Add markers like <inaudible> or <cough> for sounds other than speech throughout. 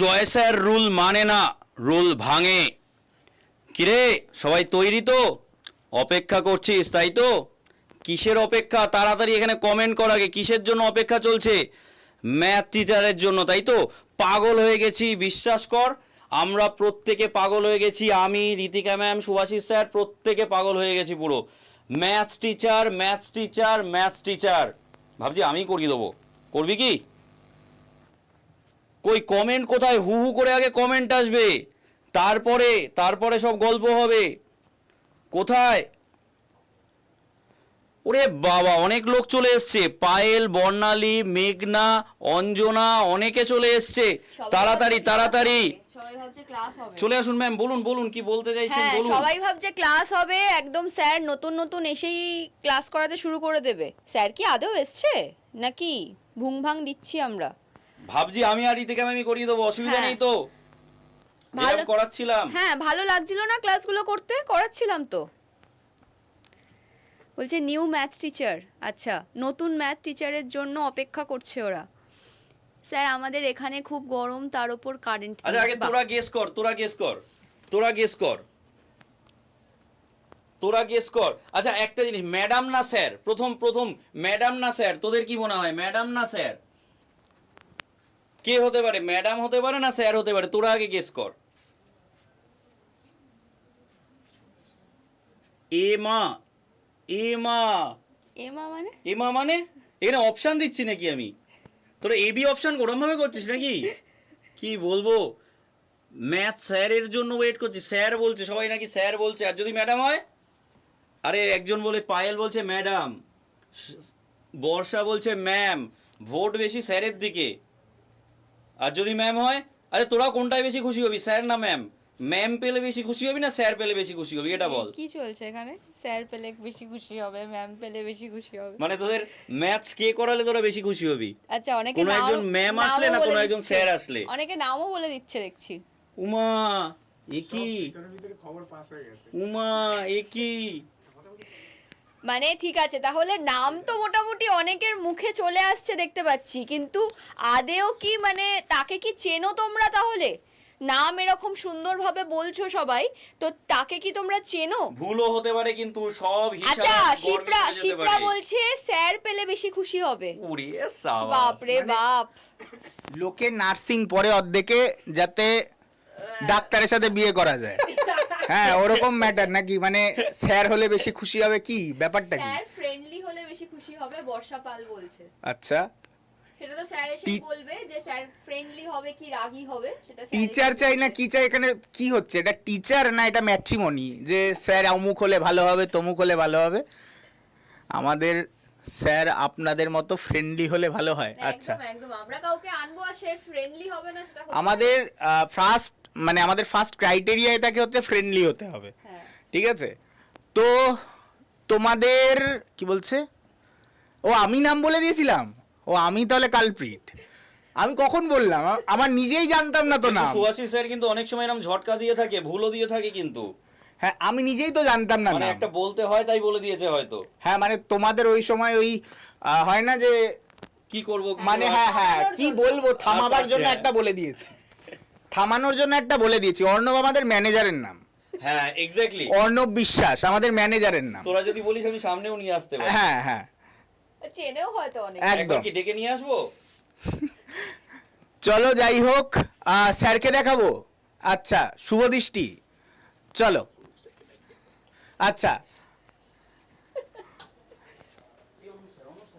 চয়েসের rule মানে না, rule ভাঙে। কিরে, সবাই তৈরি তো? অপেক্ষা করছিস, তাই তো? কিসের অপেক্ষা? তাড়াতাড়ি এখানে কমেন্ট কর আগে, কিসের জন্য অপেক্ষা চলছে? ম্যাথ টিচারের জন্য, তাই তো? পাগল হয়ে গেছি, বিশ্বাস কর। আমরা প্রত্যেকে পাগল হয়ে গেছি, আমি, রীতিকা ম্যাম, সুভাষিস স্যার, প্রত্যেকে পাগল হয়ে গেছি পুরো। Maths teacher maths teacher maths teacher. ভাবছি আমি করিয়ে দেবো। করবি কি? কই কমেন্ট কোথায়? হু হু করে আগে কমেন্ট আসবে। তারপরে তারপরে সব গল্প হবে। কোথায়? ওরে বাবা অনেক লোক চলে এসছে। পায়েল বর্ণালী মেঘনা অঞ্জনা অনেকে চলে এসছে। তাড়াতাড়ি তাড়াতাড়ি। চলে আসুন ম্যাম বলুন বলুন কি বলতে চাইছেন হ্যাঁ বলুন। সবাই ভাবছে ক্লাস হবে। একদম স্যার নতুন নতুন এসেই ক্লাস করাতে শুরু করে দেবে। স্যার কি আদৌ এসছে? নাকি ভুং ভাং দিচ্ছি আমরা? ভাবছি আমি আর ইতিকে আমি করিয়ে দেবো অসুবিধা হ্যাঁ। নেই তো। ভালো- করাচ্ছিলাম। হ্যাঁ ভালো লাগছিল না ক্লাসগুলো করতে করাচ্ছিলাম তো। বলছে নিউ ম্যাথ টিচার আচ্ছা নতুন ম্যাথ টিচারের জন্য অপেক্ষা করছে ওরা। স্যার আমাদের এখানে খুব গরম তার উপর কারেন্ট আচ্ছা আগে তোরা গেস কর তোরা গেস কর তোরা গেস কর। তোরা গেস কর। আচ্ছা একটা জিনিস ম্যাডাম না স্যার? প্রথম প্রথম ম্যাডাম না স্যার? তোদের কি মনে হয়? ম্যাডাম না স্যার? কে হতে পারে? ম্যাডাম হতে পারে না স্যার হতে পারে? তোরা আগে গেস কর। এ মা এ মা। এমা মানে? এমা মানে? এখানে অপশান দিচ্ছি নাকি আমি? তোরা এ বি অপশান ওরমভাবে করছিস নাকি? কি বলব? ম্যাথ স্যারের জন্য ওয়েট করছি। স্যার বলছে সবাই নাকি স্যার বলছে। আর যদি ম্যাডাম হয়? আরে একজন বলে পায়েল বলছে ম্যাডাম বর্ষা বলছে ম্যাম ভোট বেশি স্যারের দিকে। আর যদি ম্যাম হয় আরে তোরা কোনটায় বেশি খুশি হবি? স্যার না ম্যাম ম্যাম পেলে বেশি খুশি হবি না স্যার পেলে বেশি খুশি হবি? এটা বল। কি চলছে এখানে? স্যার পেলে বেশি খুশি হবে ম্যাম পেলে বেশি খুশি হবে। মানে তোদের ম্যাথস কে করালে তোরা বেশি খুশি হবি? আচ্ছা অনেকে কোনো একজন ম্যাম আসলে না কোনো একজন স্যার আসলে? অনেকে নামও বলে দিচ্ছে দেখছি। উমা এ কি? ভিতরে ভিতরে খবর পাস হয়ে গেছে। উমা এ কি? মানে ঠিক আছে তাহলে নাম তো মোটামুটি অনেকের মুখে চলে আসছে দেখতে পাচ্ছি কিন্তু আদেও কি মানে তাকে কি চেনো তোমরা তাহলে? নাম এরকম সুন্দরভাবে বলছো সবাই তো তাকে কি তোমরা চেনো? ভুলও হতে পারে কিন্তু সব হিসাব আচ্ছা শিপ্রা শিপ্রা বলছে স্যার পেলে বেশি খুশি হবে। উড়ে সাবাস। বাপ রে বাপ। লোকে নার্সিং পরে অর্ধেকে যাতে ডাক্তারের সাথে বিয়ে করা যায়। হ্যাঁ ওরকম ম্যাটার নাকি? মানে স্যার হলে বেশি খুশি হবে কি? ব্যাপারটা কি? স্যার ফ্রেন্ডলি হলে বেশি খুশি হবে বর্ষা পাল বলছে। আচ্ছা। সেটা তো স্যার এসে বলবে যে স্যার ফ্রেন্ডলি হবে কি রাগী হবে সেটা টিচার চাই না। কি চাই? এখানে কি হচ্ছে? এটা টিচার না এটা ম্যাট্রিমনি যে স্যার অমুক হলে ভালো হবে তমুক হলে ভালো হবে? আমাদের স্যার আপনাদের মতো ফ্রেন্ডলি হলে ভালো হয়। আচ্ছা। একদম। আমরা কাউকে আনব আর সে ফ্রেন্ডলি হবে না সেটা আমাদের ফার্স্ট মানে আমাদের ফার্স্ট ক্রাইটেরিয়ায় তাকে হচ্ছে ফ্রেন্ডলি হতে হবে। হ্যাঁ। ঠিক আছে? তো তোমাদের কি বলছে? ও আমি নাম বলে দিয়েছিলাম? ও আমি তাহলে কালপ্রিট। আমি কখন বললাম? আমার নিজেই জানতাম না তো কিন্তু নাম। সুহাসী স্যার কিন্তু অনেক সময় এরকম ঝটকা দিয়ে থাকে ভুলও দিয়ে থাকে কিন্তু। হ্যাঁ আমি নিজেই তো জানতাম না মানে একটা বলতে হয় তাই বলে দিয়েছে হয়তো। হ্যাঁ মানে তোমাদের ওই সময় ওই আহ, হয় না যে কি করব মানে হ্যাঁ হ্যাঁ কি বলব থামাবার জন্য আচ্ছা। একটা বলে দিয়েছি। থামানোর জন্য একটা বলে দিয়েছি অর্ণব আমাদের ম্যানেজারের নাম। হ্যাঁ এক্স্যাক্টলি অর্ণব বিশ্বাস আমাদের ম্যানেজারের নাম। তোরা যদি বলিস আমি সামনেও নিয়ে আসতে পারি। হ্যাঁ হ্যাঁ। চেনেও হয়তো অনেক। একদম। কি ডেকে নিয়ে আসব? চলো যাই হোক স্যারকে দেখাবো। আচ্ছা শুভ দৃষ্টি। চলো। আচ্ছা।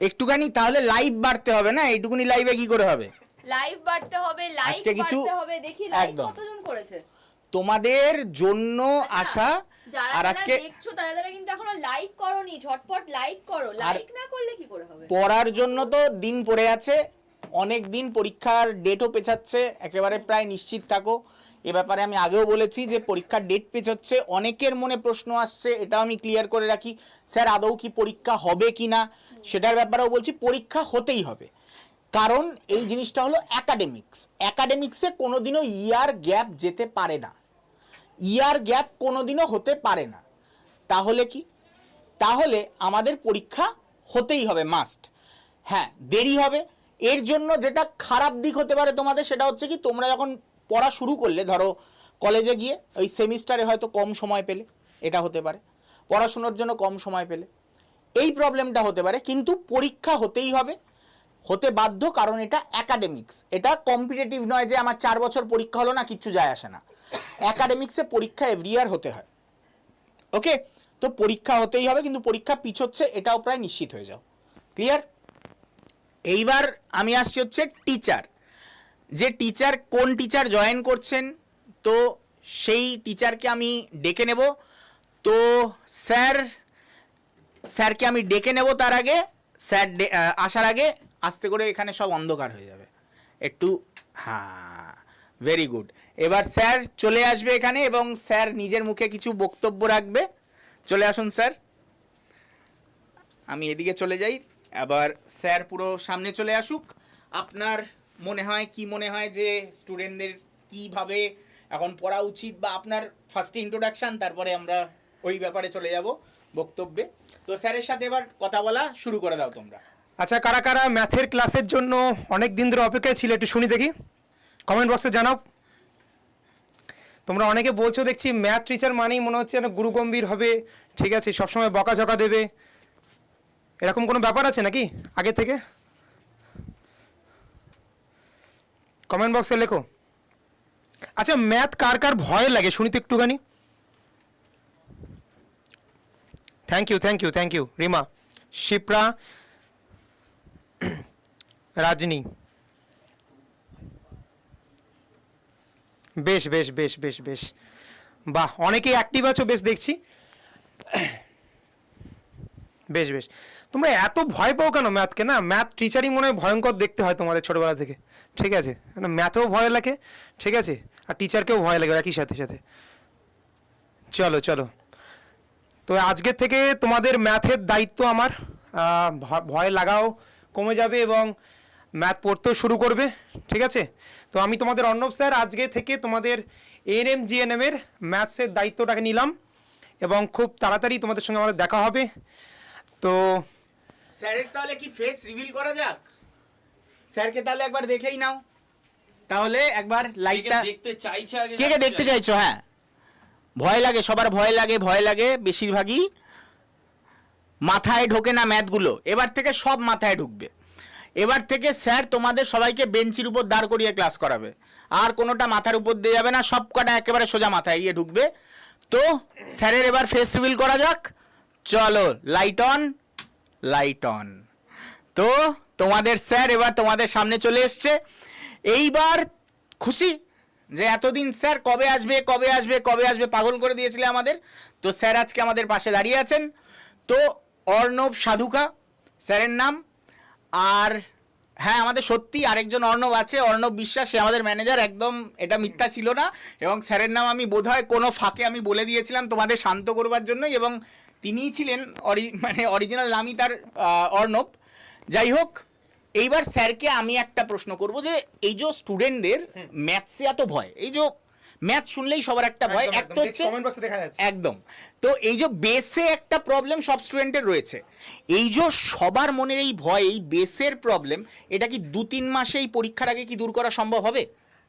একটুখানি তাহলে লাইভ বাড়তে হবে না? এইটুকুনি লাইভে কি করে হবে? লাইভ বাড়তে হবে লাইভ আজকে কিছু হবে। দেখি একদম। কতজন করেছে? তোমাদের জন্য আসা আর আজকে দেখছ তারা তারা কিন্তু এখনও লাইক করোনি ঝটপট লাইক করো। লাইক না করলে কি করে হবে? পড়ার জন্য তো দিন পড়ে আছে অনেক দিন পরীক্ষার ডেটও পেছাচ্ছে একেবারে প্রায় নিশ্চিত থাকো। এ ব্যাপারে আমি আগেও বলেছি যে পরীক্ষার ডেট পেছচ্ছে অনেকের মনে প্রশ্ন আসছে এটাও আমি ক্লিয়ার করে রাখি স্যার আদৌ কি পরীক্ষা হবে কি না সেটার ব্যাপারেও বলছি পরীক্ষা হতেই হবে। কারণ এই জিনিসটা হলো অ্যাকাডেমিক্স অ্যাকাডেমিক্সে কোনোদিনও ইয়ার গ্যাপ যেতে পারে না। ইয়ার গ্যাপ কোনোদিনও হতে পারে না। তাহলে কি? তাহলে আমাদের পরীক্ষা হতেই হবে মাস্ট হ্যাঁ দেরি হবে। এর জন্য যেটা খারাপ দিক হতে পারে তোমাদের সেটা হচ্ছে কি, তোমরা যখন পড়া শুরু করলে, ধরো কলেজে গিয়ে ওই সেমিস্টারে হয়তো কম সময় পেলে, এটা হতে পারে। পড়াশুনোর জন্য কম সময় পেলে। এই প্রবলেমটা হতে পারে, কিন্তু পরীক্ষা হতেই হবে। হতে বাধ্য, কারণ এটা অ্যাকাডেমিক্স এটা কম্পিটিটিভ নয় যে আমার চার বছর পরীক্ষা হলো না, কিচ্ছু যায় আসে না। অ্যাকাডেমিক্সে পরীক্ষা এভরি ইয়ার হতে হয়। ওকে তো পরীক্ষা হতেই হবে, কিন্তু পরীক্ষা পিছোচ্ছে এটাও প্রায় নিশ্চিত হয়ে যাও। ক্লিয়ার এইবার আমি আসছি হচ্ছে টিচার যে টিচার কোন টিচার জয়েন করছেন, তো সেই টিচারকে আমি ডেকে নেব। তো স্যার স্যারকে আমি ডেকে নেব তার আগে। স্যার আসার আগে আস্তে করে এখানে সব অন্ধকার হয়ে যাবে। একটু হ্যাঁ ভেরি গুড এবার স্যার চলে আসবে এখানে এবং স্যার নিজের মুখে কিছু বক্তব্য রাখবে। চলে আসুন, স্যার। আমি এদিকে চলে যাই। আবার স্যার পুরো সামনে চলে আসুক। আপনার মনে হয়, কি মনে হয় যে স্টুডেন্টদের কীভাবে এখন পড়া উচিত বা আপনার ফার্স্ট ইন্ট্রোডাকশন তারপরে আমরা ওই ব্যাপারে চলে যাব বক্তব্যে। তো স্যারের সাথে এবার কথা বলা শুরু করে দাও তোমরা। আচ্ছা কারা কারা ম্যাথের ক্লাসের জন্য অনেক দিন ধরে অপেক্ষায় ছিল একটু শুনি দেখি। কমেন্ট বক্সে জানাও। তোমরা অনেকে বলছো দেখছি ম্যাথ টিচার মানেই মনে হচ্ছে যেন গুরুগম্ভীর হবে। ঠিক আছে, সবসময় বকাঝকা দেবে। এরকম কোনো ব্যাপার আছে নাকি আগে থেকে? কমেন্ট বক্সে লেখো। আচ্ছা ম্যাথ কার কার ভয় লাগে? শুনি তো একটুখানি। Thank you thank you thank you Rima, Shipra Rajani. বেশ বেশ বেশ বেশ বেশ। বাহ, অনেকেই অ্যাক্টিভ আছো, বেশ দেখছি। বেশ বেশ। তোমরা এত ভয় পাও কেন ম্যাথকে না ম্যাথ টিচারই মনে হয় ভয়ঙ্কর দেখতে হয় তোমাদের ছোটোবেলা থেকে। ঠিক আছে? ম্যাথেও ভয় লাগে, ঠিক আছে? আর টিচারকেও ভয় লাগে একই সাথে সাথে। চলো চলো। তো আজকের থেকে তোমাদের ম্যাথের দায়িত্ব আমার। ভয় লাগাও, কমে যাবে এবং ম্যাথ পড়তেও শুরু করবে ঠিক আছে? তো আমি তোমাদের অর্ণব স্যার আজকে থেকে তোমাদের এএনএম জিএনএম এর ম্যাথসের দায়িত্বটাকে নিলাম এবং খুব তাড়াতাড়ি তোমাদের সঙ্গে আমাদের দেখা হবে। তো স্যারের তাহলে কি ফেস রিভিল করা যাক? স্যারকে তাহলে একবার দেখেই নাও। তাহলে একবার লাইটটা দেখতে চাইছে আগে কে কে দেখতে চাইছো? হ্যাঁ। ভয় লাগে সবার ভয় লাগে ভয় লাগে বেশিরভাগই। মাথায় ঢোকে না ম্যাথগুলো এবার থেকে সব মাথায় ঢুকবে। এবার থেকে স্যার তোমাদের সবাইকে বেঞ্চির উপর দাঁড় করিয়ে ক্লাস করাবে। আর কোনোটা মাথার উপর দিয়ে যাবে না, সব কটা একেবারে সোজা মাথায় গিয়ে ঢুকবে। তো স্যারের এবার ফেস রিভিল করা যাক। চলো লাইট অন লাইট অন তো তোমাদের স্যার এবার তোমাদের সামনে চলে এসছে। এইবার খুশি যে এতদিন স্যার কবে আসবে কবে আসবে কবে আসবে পাগল করে দিয়েছিলে আমাদের। তো স্যার আজকে আমাদের পাশে দাঁড়িয়ে আছেন। তো অর্ণব সাধুকা, স্যারের নাম আর হ্যাঁ আমাদের সত্যি আরেকজন অর্ণব আছে অর্ণব বিশ্বাস সে আমাদের ম্যানেজার একদম এটা মিথ্যা ছিল না। এবং স্যারের নাম আমি বোধহয় কোনো ফাঁকে আমি বলে দিয়েছিলাম তোমাদের শান্ত করবার জন্যই এবং তিনিই ছিলেন অরি মানে অরিজিনাল নামই তার অর্ণব। যাই হোক এইবার স্যারকে আমি একটা প্রশ্ন করব যে এই যে স্টুডেন্টদের ম্যাথসে এত ভয় এই যে ম্যাথ শুনলেই সবার একটা ভয়। একদম, এক। তো হচ্ছে box এ দেখা যাচ্ছে। একদম। তো এই যে বেসে একটা প্রবলেম সব স্টুডেন্টের রয়েছে। এই যে সবার মনের এই ভয় এই বেসের প্রবলেম এটা কি দু তিন মাসে এই পরীক্ষার আগে কি দূর করা সম্ভব হবে?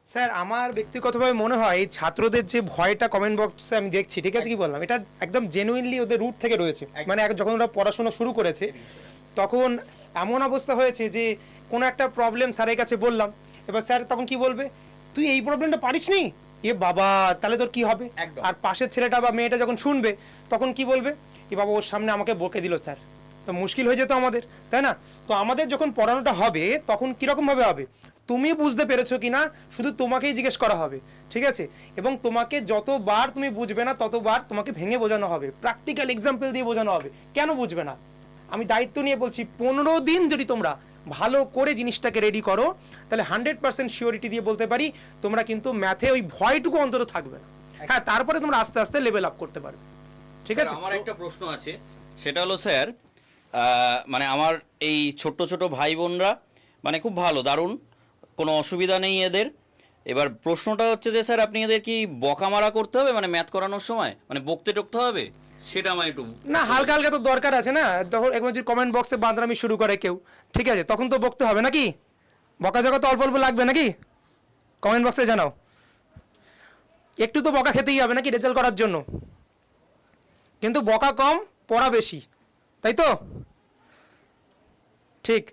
স্যার আমার ব্যক্তিগতভাবে মনে হয় এই ছাত্রদের যে ভয়টা কমেন্ট বক্সে আমি দেখছি ঠিক আছে কি বললাম? এটা একদম জেনুইনলি ওদের রুট থেকে রয়েছে। মানে যখন ওরা পড়াশোনা শুরু করেছে তখন এমন অবস্থা হয়েছে যে কোনো একটা প্রবলেম স্যারের কাছে বললাম। এবার স্যার তখন কি বলবে? তুই এই প্রবলেমটা পারিস নি? এ বাবা তাহলে তোর কি হবে। আর পাশের ছেলেটা বা মেয়েটা যখন শুনবে তখন কি বলবে? এ বাবা ওর সামনে আমাকে বকে দিল স্যার। তো মুশকিল হয়ে যেত আমাদের তাই না? তো আমাদের যখন পড়ানোটা হবে তখন কীরকম ভাবে হবে? তুমি বুঝতে পেরেছ কি না শুধু তোমাকেই জিজ্ঞেস করা হবে ঠিক আছে? এবং তোমাকে যতবার তুমি বুঝবে না ততবার তোমাকে ভেঙে বোঝানো হবে। প্র্যাকটিক্যাল এক্সাম্পল দিয়ে বোঝানো হবে। কেন বুঝবে না? আমি দায়িত্ব নিয়ে বলছি পনেরো দিন যদি তোমরা ভালো করে জিনিসটাকে রেডি করো। তাহলে হান্ড্রেড পার্সেন্ট শিওরিটি দিয়ে বলতে পারি তোমরা কিন্তু ম্যাথে ওই ভয়টুকু অন্তত থাকবে না। হ্যাঁ তারপরে তোমরা আস্তে আস্তে লেভেল আপ করতে পারবে। ঠিক আছে? আমার একটা প্রশ্ন আছে। সেটা হলো স্যার মানে আমার এই ছোট্ট ছোট ভাই বোনরা মানে খুব ভালো দারুণ কোনো অসুবিধা নেই এদের। এবার প্রশ্নটা হচ্ছে যে স্যার আপনি এদের কি বকামারা করতে হবে? মানে ম্যাথ করানোর সময়? মানে বকতে টকতে হবে? সেটা আমার একটু না, হালকা হালকা তো দরকার আছে না। তখন একবার যদি কমেন্ট বক্সে বাঁদরামি শুরু করে কেউ। ঠিক আছে, তখন তো বকতে হবে নাকি? বকাঝকা তো অল্প অল্প লাগবে নাকি? কমেন্ট বক্সে জানাও। একটু তো বকা খেতেই হবে নাকি রেজাল্ট করার জন্য? কিন্তু বকা কম, পড়া বেশি। তাই তো? ঠিক।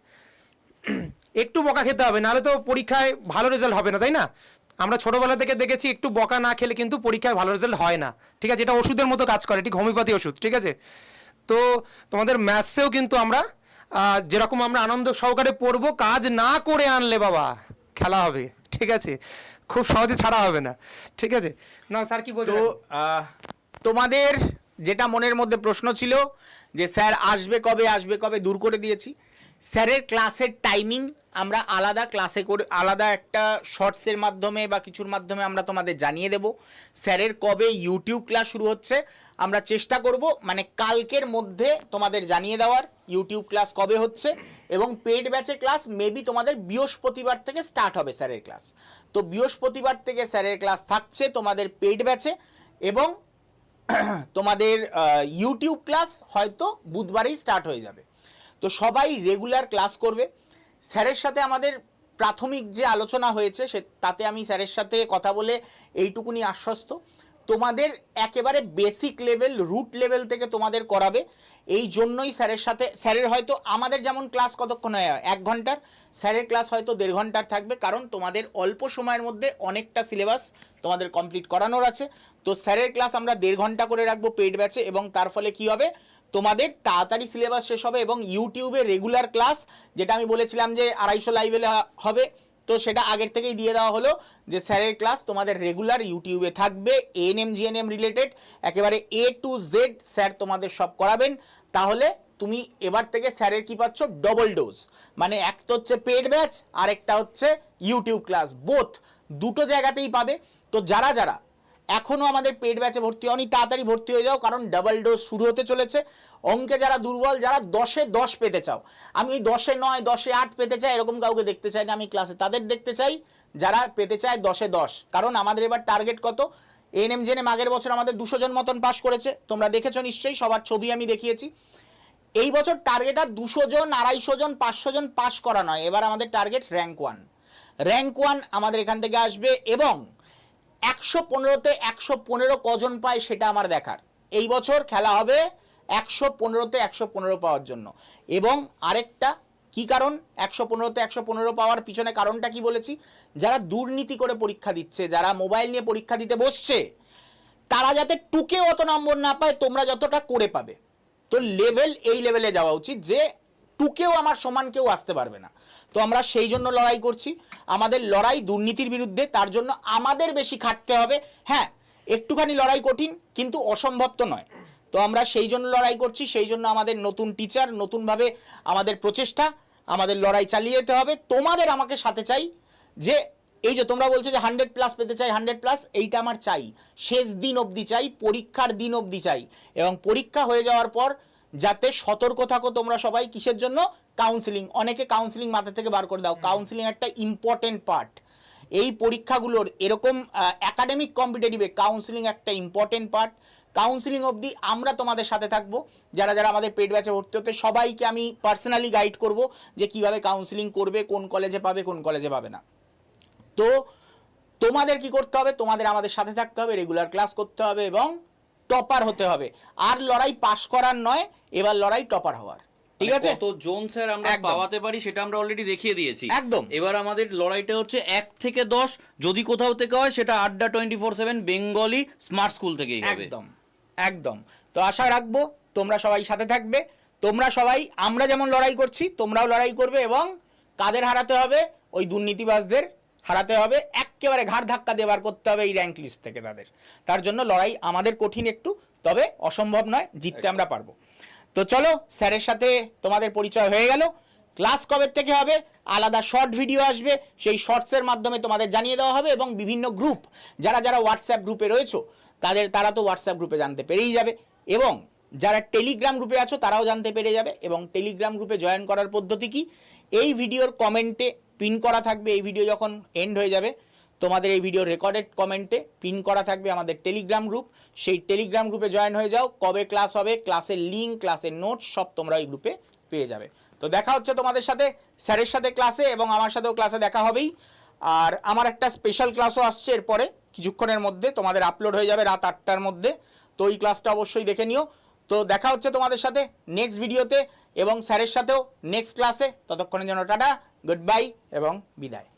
একটু বকা খেতে হবে, নাহলে তো পরীক্ষায় ভালো রেজাল্ট হবে না, তাই না? আমরা ছোটবেলা থেকে দেখেছি একটু বকা না খেলে কিন্তু পরীক্ষায় ভালো রেজাল্ট হয় না। ঠিক আছে এটা ওষুধের মতো কাজ করে ঠিক হোমিওপ্যাথি ওষুধ ঠিক আছে? তো তোমাদের ম্যাথসেও কিন্তু আমরা যেরকম আমরা আনন্দ সহকারে পড়ব কাজ না করে আনলে বাবা খেলা হবে ঠিক আছে? খুব সহজে ছাড়া হবে না ঠিক আছে? না স্যার কি বলছো তো আহ, তোমাদের যেটা মনের মধ্যে প্রশ্ন ছিল যে স্যার আসবে কবে আসবে কবে দূর করে দিয়েছি। স্যারের ক্লাসের টাইমিং আমরা আলাদা ক্লাসে করে, আলাদা একটা শর্টসের মাধ্যমে বা কিছুর মাধ্যমে আমরা তোমাদের জানিয়ে দেব। স্যারের কবে ইউটিউব ক্লাস শুরু হচ্ছে, আমরা চেষ্টা করব মানে কালকের মধ্যে তোমাদের জানিয়ে দেওয়ার ইউটিউব ক্লাস কবে হচ্ছে এবং পেড ব্যাচের ক্লাস মেবি তোমাদের বৃহস্পতিবার থেকে স্টার্ট হবে স্যারের ক্লাস তো বৃহস্পতিবার থেকে স্যারের ক্লাস থাকছে তোমাদের পেড ব্যাচে এবং <clears throat> তোমাদের ইউটিউব ক্লাস হয়তো বুধবারেই স্টার্ট হয়ে যাবে। তো সবাই রেগুলার ক্লাস করবে। স্যারের সাথে আমাদের প্রাথমিক যে আলোচনা হয়েছে, সে তাতে আমি স্যারের সাথে কথা বলে এইটুকুনি আশ্বস্ত। তোমাদের একেবারে বেসিক লেভেল রুট লেভেল থেকে তোমাদের করাবে। এই জন্যই স্যারের সাথে, স্যারের হয়তো আমাদের যেমন ক্লাস কতক্ষণ হয়? এক ঘণ্টার। স্যারের ক্লাস হয়তো দেড় ঘণ্টার থাকবে, কারণ তোমাদের অল্প সময়ের মধ্যে অনেকটা সিলেবাস তোমাদের কমপ্লিট করানোর আছে। তো স্যারের ক্লাস আমরা দেড় ঘণ্টা করে রাখব পেড ব্যাচে এবং তার ফলে কি হবে? তোমাদের তাড়াতাড়ি সিলেবাস শেষ হবে এবং ইউটিউবে রেগুলার ক্লাস যেটা আমি বলেছিলাম যে আড়াইশো লাইভে হবে, তো সেটা আগের থেকেই দিয়ে দেওয়া হলো যে স্যারের ক্লাস তোমাদের রেগুলার ইউটিউবে থাকবে এএনএম জিএনএম রিলেটেড একেবারে এ টু জেড স্যার তোমাদের সব করাবেন। তাহলে তুমি এবার থেকে স্যারের কি পাচ্ছ? ডবল ডোজ মানে এক তো হচ্ছে পেড ব্যাচ আরেকটা হচ্ছে ইউটিউব ক্লাস বোথ দুটো জায়গাতেই পাবে। তো যারা যারা এখনও আমাদের পেড ব্যাচে ভর্তি হওনি তাড়াতাড়ি ভর্তি হয়ে যাও, কারণ ডাবল ডোজ শুরু হতে চলেছে। অঙ্কে যারা দুর্বল, যারা দশে দশ পেতে চাও, আমি দশে নয়, দশে আট পেতে চাই, এরকম কাউকে দেখতে চাই না, আমি ক্লাসে তাদের দেখতে চাই, যারা পেতে চায় দশে দশ। কারণ আমাদের এবার টার্গেট কত? এনএম জেনেম আগের বছর আমাদের দুশো জন মতন পাস করেছে, তোমরা দেখেছ নিশ্চয়ই, সবার ছবি আমি দেখিয়েছি। এই বছর টার্গেট আর দুশো জন, আড়াইশো জন, পাঁচশো জন পাস করা নয়, এবার আমাদের target rank one rank one আমাদের এখান থেকে আসবে এবং একশো পনেরোতে একশো পনেরো কজন পায় সেটা আমার দেখার। এই বছর খেলা হবে একশো পনেরোতে একশো পনেরো পাওয়ার জন্য। এবং আরেকটা কি কারণ? একশো পনেরোতে একশো পনেরো পাওয়ার পিছনে কারণটা কি বলেছি? যারা দুর্নীতি করে পরীক্ষা দিচ্ছে, যারা মোবাইল নিয়ে পরীক্ষা দিতে বসছে, তারা যাতে টুকে অত নম্বর না পায়, তোমরা যতটা করে পাবে। তো লেভেল এই লেভেলে যাওয়া উচিত যে টুকেও আমার সমান কেউ আসতে পারবে না। তো আমরা সেই জন্য লড়াই করছি। আমাদের লড়াই দুর্নীতির বিরুদ্ধে, তার জন্য আমাদের বেশি খাটতে হবে। হ্যাঁ একটুখানি লড়াই কঠিন, কিন্তু অসম্ভব তো নয়। তো আমরা সেই জন্য লড়াই করছি, সেই জন্য আমাদের নতুন টিচার নতুনভাবে আমাদের প্রচেষ্টা, আমাদের লড়াই চালিয়ে যেতে হবে। তোমাদের আমাকে সাথে চাই যে, এই যে তোমরা বলছো যে হান্ড্রেড প্লাস পেতে চাই হান্ড্রেড প্লাস এইটা আমার চাই। শেষ দিন অবধি চাই, পরীক্ষার দিন অবধি চাই। এবং পরীক্ষা হয়ে যাওয়ার পর যাতে সতর্ক থাকো তোমরা সবাই কিসের জন্য? কাউন্সিলিং অনেকে কাউন্সিলিং মাথা থেকে বার করে দাও। কাউন্সিলিং একটা ইম্পর্টেন্ট পার্ট এই পরীক্ষাগুলোর এরকম একাডেমিক কম্পিটিটিভে কাউন্সিলিং একটা ইম্পর্টেন্ট পার্ট কাউন্সিলিং অবধি আমরা তোমাদের সাথে থাকব। যারা যারা আমাদের পেড ব্যাচে ভর্তি হতে সবাইকে আমি পার্সোনালি গাইড করব যে কীভাবে কাউন্সিলিং করবে কোন কলেজে পাবে কোন কলেজে পাবে না। তো তোমাদের কি করতে হবে? তোমাদের আমাদের সাথে থাকতে হবে রেগুলার ক্লাস করতে হবে এবং টপার হতে হবে। আর লড়াই পাশ করার নয় এবার লড়াই টপার হওয়ার। ঠিক আছে? তো জোন স্যার আমরা। পাওয়াতে পারি সেটা আমরা অলরেডি দেখিয়ে দিয়েছি। একদম। এবার আমাদের লড়াইটা হচ্ছে এক থেকে দশ যদি কোথাও থেকে হয় সেটা Adda twenty four seven Bengali smart school থেকেই হবে। একদম। একদম। তো আশা রাখব তোমরা সবাই সাথে থাকবে। তোমরা সবাই আমরা যেমন লড়াই করছি তোমরাও লড়াই করবে এবং কাদের হারাতে হবে? ওই দুর্নীতিবাজদের হারাতে হবে একেবারে ঘাড় ধাক্কা দেবার করতে হবে এই র্যাঙ্ক লিস্ট থেকে তাদের। তার জন্য লড়াই আমাদের কঠিন একটু তবে অসম্ভব নয় জিততে আমরা পারব। তো চলো স্যারের সাথে তোমাদের পরিচয় হয়ে গেল। ক্লাস কবে থেকে হবে? আলাদা শর্ট ভিডিও আসবে সেই শর্টসের মাধ্যমে তোমাদের জানিয়ে দেওয়া হবে এবং বিভিন্ন গ্রুপ যারা যারা হোয়াটসঅ্যাপ গ্রুপে রয়েছো তাদের তারা তো হোয়াটসঅ্যাপ গ্রুপে জানতে পেরেই যাবে। এবং যারা টেলিগ্রাম গ্রুপে আছো তারাও জানতে পেরে যাবে। এবং টেলিগ্রাম গ্রুপে জয়েন করার পদ্ধতি কি? এই ভিডিওর কমেন্টে পিন করা থাকবে, এই ভিডিও যখন এন্ড হয়ে যাবে, তোমাদের এই ভিডিও রেকর্ডেড কমেন্টে পিন করা থাকবে আমাদের টেলিগ্রাম গ্রুপ সেই টেলিগ্রাম গ্রুপে জয়েন হয়ে যাও, কবে ক্লাস হবে ক্লাসের লিঙ্ক ক্লাসের নোট সব তোমরা ওই গ্রুপে পেয়ে যাবে। তো দেখা হচ্ছে তোমাদের সাথে, স্যারের সাথে ক্লাসে এবং আমার সাথেও ক্লাসে দেখা হবেই। আর আমার একটা স্পেশাল ক্লাসও আসছে এরপরে, কিছুক্ষণের মধ্যে তোমাদের আপলোড হয়ে যাবে রাত আটটার মধ্যে। তো ওই ক্লাসটা অবশ্যই দেখে নিও। তো দেখা হচ্ছে তোমাদের সাথে নেক্সট ভিডিওতে এবং স্যারের সাথেও নেক্সট ক্লাসে ততক্ষণের জন্য টাটা। গুড বাই এবং বিদায়।